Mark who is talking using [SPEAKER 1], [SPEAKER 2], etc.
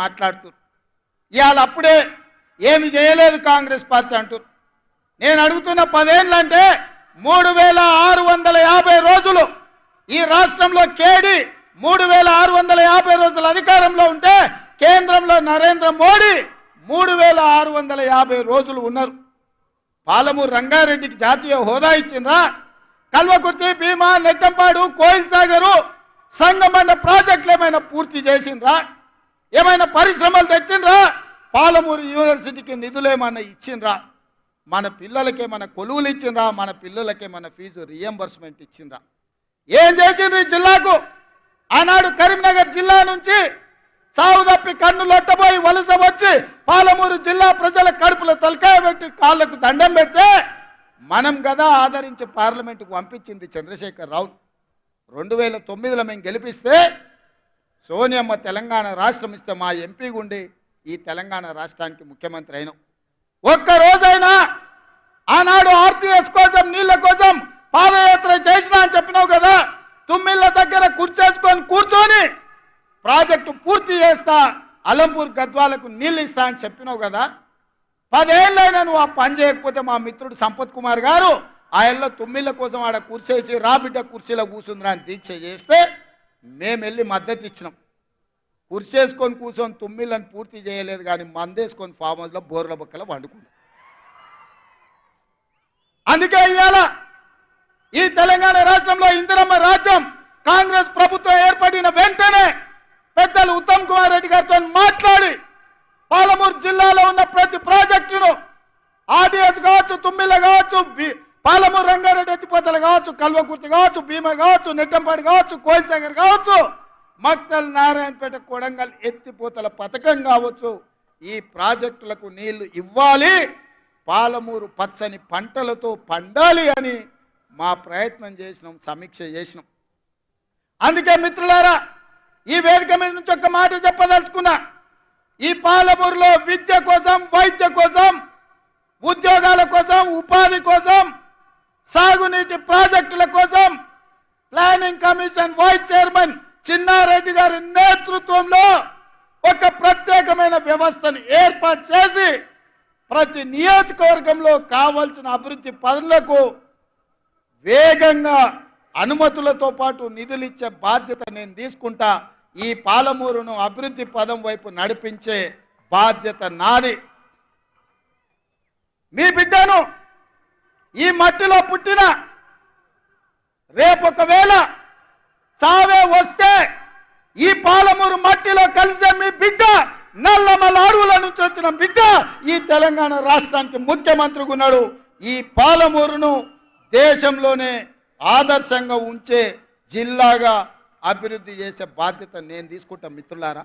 [SPEAKER 1] మాట్లాడుతున్నారు. ఇవాళ అప్పుడే ఏమి చేయలేదు కాంగ్రెస్ పార్టీ అంటున్నారు. నేను అడుగుతున్న పదేళ్ళంటే మూడు వేల ఆరు వందల యాభై రోజులు ఈ రాష్ట్రంలో కేడి మూడు వేల ఆరు వందల యాభై రోజులు అధికారంలో ఉంటే కేంద్రంలో నరేంద్ర మోడీ మూడు వేల ఆరు వందల యాభై రోజులు ఉన్నారు. పాలమూరు రంగారెడ్డికి జాతీయ హోదా ఇచ్చిండ్రా. కల్వకుర్తి భీమా నెట్టంపాడు కోయిల్ సాగరు సంగమండ ప్రాజెక్టులు ఏమైనా పూర్తి చేసిండ్రా. ఏమైనా పరిశ్రమలు తెచ్చిండ్రా? పాలమూరు యూనివర్సిటీకి నిధులు ఏమైనా ఇచ్చిండ్రా? మన పిల్లలకి ఏమైనా కొలువులు ఇచ్చిండ్రా? మన పిల్లలకి ఏమైనా ఫీజు రియంబర్స్మెంట్ ఇచ్చిండ్రా? ఏం చేసిండ్రు ఈ జిల్లాకు? ఆనాడు కరీంనగర్ జిల్లా నుంచి చావు తప్పి కన్ను లొట్టబోయి వలస వచ్చి పాలమూరు జిల్లా ప్రజల కడుపులో తలకాయ పెట్టి కాళ్ళకు దండం పెడితే మనం కదా ఆదరించి పార్లమెంటుకు పంపించింది చంద్రశేఖర్ రావు. రెండు వేల తొమ్మిదిలో మేము గెలిపిస్తే సోనియమ్మ తెలంగాణ రాష్ట్రం ఇస్తే మా ఎంపీ ఉండి ఈ తెలంగాణ రాష్ట్రానికి ముఖ్యమంత్రి అయినాం. ఒక్క రోజైనా ఆనాడు ఆర్టీఎస్ కోసం నీళ్ళ కోసం పాదయాత్ర చేసినా అని చెప్పినావు కదా. తుమ్మిళ్ళ దగ్గర కూర్చేసుకొని కూర్చొని ప్రాజెక్టు పూర్తి చేస్తా అలంపూర్ గద్వాలకు నీళ్ళు ఇస్తా అని చెప్పినావు కదా. పదేళ్ళైనా నువ్వు ఆ పని చేయకపోతే మా మిత్రుడు సంపత్ కుమార్ గారు ఆయనలో తుమ్మిళ్ళ కోసం ఆడ కూర్చేసి రాబిడ్డ కుర్చీలో కూర్చుందిరా అని దీక్ష చేస్తే మేము వెళ్ళి మద్దతు ఇచ్చినాం కుర్చేసుకొని కూర్చొని తుమ్మిళ్ళని పూర్తి చేయలేదు కానీ మందేసుకొని ఫామ్ హౌస్లో బోర్ల బొక్కల వండుకున్నాం. అందుకే ఇవాళ ఈ తెలంగాణ రాష్ట్రంలో ఇందిరమ్మ రాజ్యం కాంగ్రెస్ ప్రభుత్వం ఏర్పడిన వెంటనే పెద్దలు ఉత్తమ్ కుమార్ రెడ్డి గారితో మాట్లాడి పాలమూరు జిల్లాలో ఉన్న ప్రతి ప్రాజెక్టును ఆర్డీఎస్ కావచ్చు తుమ్మిళ్ళ కావచ్చు పాలమూరు రంగారెడ్డి ఎత్తిపోతలు కావచ్చు కల్వకుర్తి కావచ్చు భీమ కావచ్చు నెట్టంపాడు కావచ్చు కోయిల్సాగర్ కావచ్చు మక్తల్ నారాయణపేట కొడంగల్ ఎత్తిపోతల పథకం కావచ్చు. ఈ ప్రాజెక్టులకు నీళ్ళు ఇవ్వాలి పాలమూరు పచ్చని పంటలతో పండాలి అని మా ప్రయత్నం చేసినాం సమీక్ష చేసినాం. అందుకే మిత్రులారా ఈ వేదిక మీద నుంచి ఒక మాట చెప్పదలుచుకున్నా ఈ పాలమూరులో విద్య కోసం వైద్య కోసం ఉద్యోగాల కోసం ఉపాధి కోసం సాగునీటి ప్రాజెక్టుల కోసం planning commission vice chairman Chinnareddy గారి నేతృత్వంలో ఒక ప్రత్యేకమైన వ్యవస్థను ఏర్పాటు చేసి ప్రతి నియోజకవర్గంలో కావలసిన అభివృద్ధి పనులకు వేగంగా అనుమతులతో పాటు నిధులు ఇచ్చే బాధ్యత నేను తీసుకుంటా. ఈ పాలమూరును అభివృద్ధి పదం వైపు నడిపించే బాధ్యత నాది. మీ బిడ్డను ఈ మట్టిలో పుట్టిన రేపొకవేళ చావే వస్తే ఈ పాలమూరు మట్టిలో కలిసే మీ బిడ్డ నల్లమల అడవుల నుంచి వచ్చిన బిడ్డ ఈ తెలంగాణ రాష్ట్రానికి ముఖ్యమంత్రిగా ఉన్నాడు. ఈ పాలమూరును దేశంలోనే ఆదర్శంగా ఉంచే జిల్లాగా అభివృద్ధి చేసే బాధ్యత నేను తీసుకుంటా మిత్రులారా.